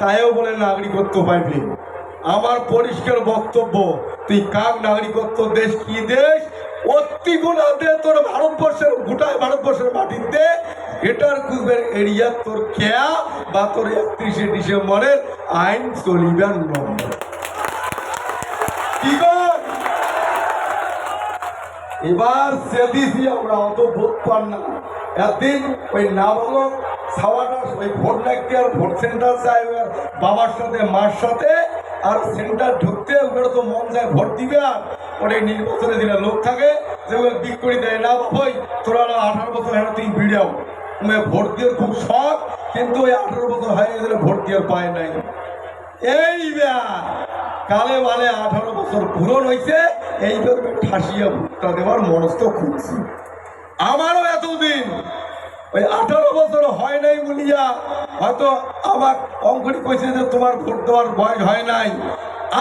তাইও বলে নাগরিকত্ব পাইবে। আমার পরিষ্কার বক্তব্য, তুই কাক নাগরিকত্ব দেশ কি দেশ? অতি গুণাতে তোর ভারতবর্ষের, গোটায় ভারতবর্ষের মাটিতে এটার কুজবের এরিয়া তোর কেয়া? বা তোর একত্রিশে ডিসেম্বরের আইন নম্বর কি এবার সেদিছি আমরা অত বোধ পার না। এতদিন ওই নাবালক ছাওয়াটা ওই ভোট লাগতে আর ভোট সেন্টার ওর বাবার সাথে, মার সাথে, আর সেন্টার ঢুকতে ওগুলো তো মন যায় ভোট দিবে আর। ওটা নির্বাচনে দিলে লোক থাকে যে ওকে বিক করে দেয়, না ভাই তোরা আঠারো বছর হ্যাঁ তুই ভিড়াও ভোট দিয়ে খুব শখ, কিন্তু ওই আঠারো বছর হয়ে গেলে ভোট দিয়ে পায় নাই। এই ব্যা কালে বালে আঠারো বছর পূরণ হয়েছে এইবার ঠাসিয়া ভুট্টা দেওয়ার মনস্থ খুঁজছি আমারও এতদিন ওই আঠারো বছর হয় নাই বলিয়া হয়তো আমার অঙ্কটি কইছে যে তোমার ভোট দেওয়ার বয়স হয় নাই।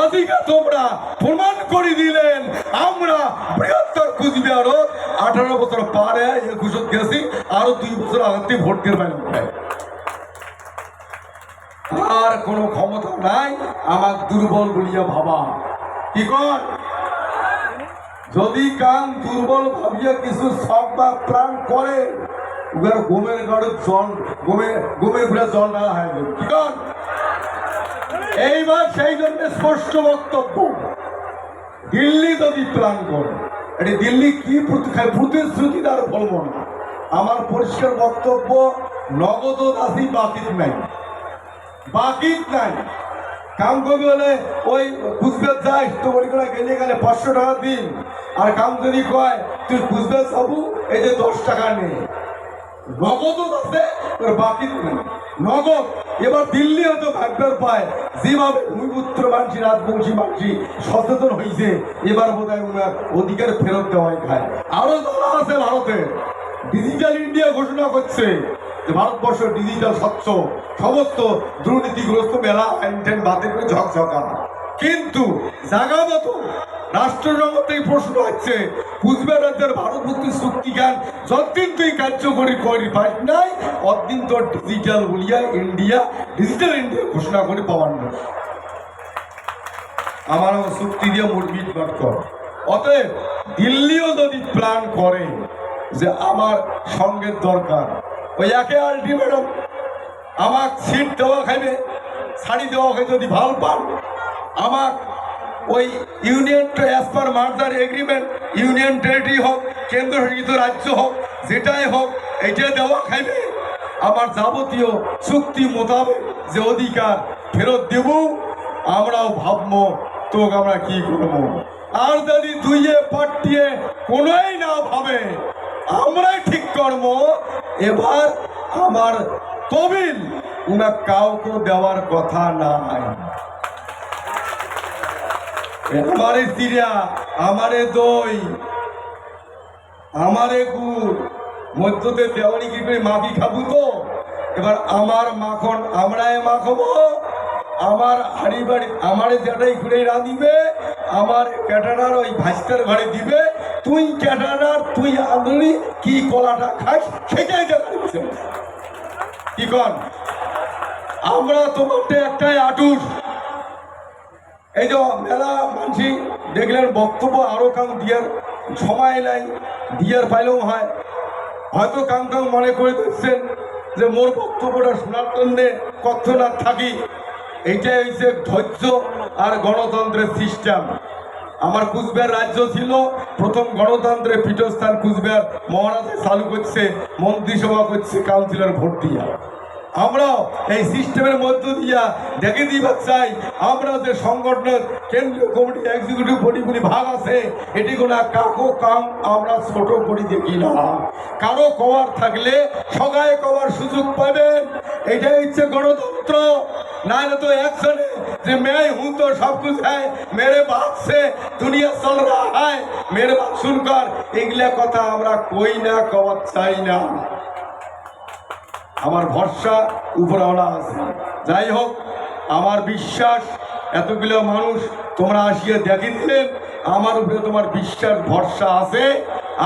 আদিকা তোমরা প্রমাণ করে দিলেন, আমরা বৃহত্তর কুচবিহারও আঠারো বছর পারে একুশত গেছি, আরও দুই বছর আগে ভোট পাইলাম আর কোনো ক্ষমতা নাই আমার দুর্বল বলিয়া ভাবা। কি কর? যদি কান দুর্বল ভাবিয়া কিছু শখ বা প্রাণ করে উগার গোমের গাড়ে জল গোমে গোমের ঘুরে জল না হয় এইবার সেই জন্য স্পষ্ট বক্তব্য দিল্লি যদি প্ল্যান এটি দিল্লি কি প্রতি- প্রতিশ্রুতি তার বলব না আমার পরিষ্কার বক্তব্য নগদ রাশি বাকি নাই বাকি নাই কাম করবি হলে ওই কুচবিহার যাই তো বলি করে গেলে গেলে পাঁচশো টাকা দিন আর কাম যদি কয় তুই কুচবিহার যাব এই যে দশ টাকা নে নগদ আছে তোর বাকি নেই। নগদ, এবার দিল্লি হয়তো পায়। ভূমিপুত্র রাজবংশী সচেতন হয়েছে এবার বোধ হয় অধিকার ফেরত দেওয়াই খায়। আরও আছে ভারতে। ডিজিটাল ইন্ডিয়া ঘোষণা করছে যে ভারতবর্ষ ডিজিটাল স্বচ্ছ। সমস্ত দুর্নীতিগ্রস্ত মেলা আইন বাতিল করে ঝকঝকা। কিন্তু জাগা মতো রাষ্ট্রজগৎ এই প্রশ্ন হচ্ছে কুচবিহার রাজ্যের ভারত মুক্তি চুক্তি জ্ঞান যতদিন তুই কার্যকরী করি পাস নাই, অতদিন তোর ডিজিটাল বলিয়া ইন্ডিয়া ডিজিটাল ইন্ডিয়া ঘোষণা করে পাওয়ার না আমার চুক্তি দিয়ে মোট মিটমাট কর। অতএব দিল্লিও যদি প্ল্যান করে যে আমার সঙ্গের দরকার, ওই একে আলটিমেটাম আমার সিট দেওয়া খাইবে, শাড়ি দেওয়া খাই যদি ভালো পান আমার ওই union as per merger agreement union territory হোক, কেন্দ্রশাসিত রাজ্য হোক, যেটাই হোক এইটা দেওয়া খাইবে। আমার যাবতীয় চুক্তি মোতাবেক যে অধিকার ফেরত দেব, আমরাও ভাববো তোকে আমরা কি করব। আর যদি দুইয়ে পাঠিয়ে কোনোই না ভাবে, আমরাই ঠিক কর্ম এবার আমার তবিল উনা কাউকে দেওয়ার কথা নাই। আমারে চিড়া আমারে দই, আমারে গুড়। মধ্যতে দেওয়ানি কি করে মাখি খাব তো? এবার আমার মাখন, আমরাই মাখবো। আমার হাড়ি বাড়ি, আমারে যেটাই ঘুরে রাঁধিবে আমার ক্যাটারার ওই ভাস্তার ঘরে দিবে। তুই ক্যাটারার, তুই আন্দুলি কি কলাটা খাস, সেটাই কি কর আমরা তোমারটা একটাই আটুস। এই যে মেলা মানসি দেখলেন বক্তব্য আরও কাম দিয়ার সময় নাই, দিয়ার পাইলেও হয়। হয়তো কাম কাম মনে করে দিচ্ছেন যে মোর বক্তব্যটা শোনার জন্যে কত না থাকি। এইটাই হচ্ছে ধৈর্য আর গণতন্ত্রের সিস্টেম আমার কুচবিহার রাজ্য ছিল, প্রথম গণতন্ত্রের পীঠস্থান কুচবিহার মহারাজা চালু করছে, মন্ত্রিসভা করছে কাউন্সিলর ভোট দিয়া। আমরাও এই সিস্টেমের মধ্য দিয়া দেখে দিবার চাই আমরা যে সংগঠনের কেন্দ্রীয় কমিটি এক্সিকিউটিভ বডিগুলি ভাগ আছে এটি কোনো কাকো কাম আমরা ছোট করি দেখি না কারো কওয়ার থাকলে সবাই কওয়ার সুযোগ পাবেন এটাই হচ্ছে গণতন্ত্র না হলে তো একজনে যে मैं हूं तो सब कुछ है मेरे बाप से दुनिया चल रहा है मेरे बात सुनकर এগুলা কথা আমরা কই না কওয়ার চাই না আমার ভরসা উপরওয়ালা আছে যাই হোক, আমার বিশ্বাস, এতগুলো মানুষ তোমরা আসিয়া দেখে দিলেন আমার উপরে তোমার বিশ্বাস, ভরসা আছে।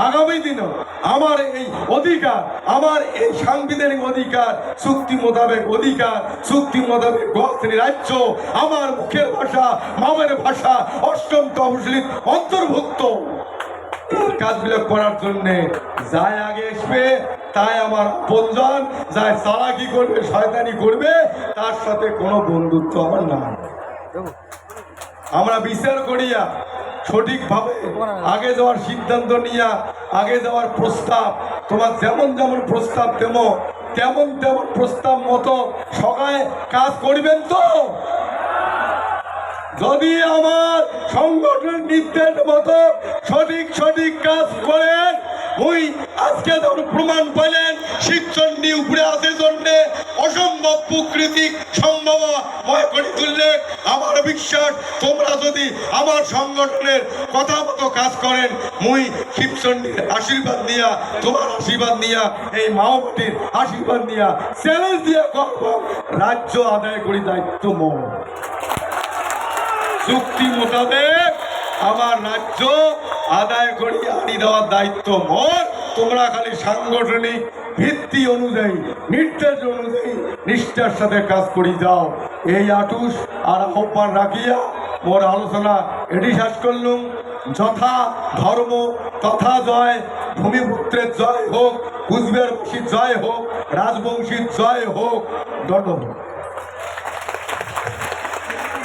আগামী দিনও আমার এই অধিকার, আমার এই সাংবিধানিক অধিকার, চুক্তি মোতাবেক অধিকার, চুক্তি মোতাবেক রাজ্য, আমার মুখের ভাষা, মামের ভাষা অষ্টম তহসিল অন্তর্ভুক্ত। এই কাজগুলো করার জন্যে যাই আগে আসবে তাই আমার আপনজন যাই চালাকি করবে, শয়তানি করবে, তার সাথে কোনো বন্ধুত্ব আমার নাই। আমরা বিচার করিয়া সঠিকভাবে আগে যাওয়ার সিদ্ধান্ত নিয়া, আগে যাওয়ার প্রস্তাব, তোমার যেমন যেমন প্রস্তাব তেমন তেমন তেমন প্রস্তাব মতো সবাই কাজ করবেন তো? যদি আমার সংগঠনের নির্দেশ মতো সঠিক সঠিক কাজ করেন ওই আজকে যখন প্রমাণ পেলেন শিক্ষণী উপরে আছে জন্যে অসম্ভব প্রকৃতিক সম্ভব ময় করে তুললে আমার বিশ্বাস, তোমরা যদি আমার সংগঠনের কথা মতো কাজ করেন, মুই শিবচন্ডীর আশীর্বাদ দিয়া তোমার আশীর্বাদ নিয়া, এই মাওবাটির আশীর্বাদ নিয়া চ্যালেঞ্জ দিয়া করব রাজ্য আদায় করি দায়িত্ব মোর। চুক্তি মোতাবেক আমার রাজ্য আদায় করি, আনি দেওয়ার দায়িত্ব মোর। তোমরা খালি সাংগঠনিক ভিত্তি অনুযায়ী, নির্দেশ অনুযায়ী নিষ্ঠার সাথে কাজ করি যাও। এই আটুস আর আহ্বান রাখিয়া মোর আলোচনা এটি শেষ করলুম। যথা ধর্ম, তথা জয়, ভূমিপুত্রের জয় হোক কুচবিহারবাসীর জয় হোক, রাজবংশীর জয় হোক। দণ্ডবোধ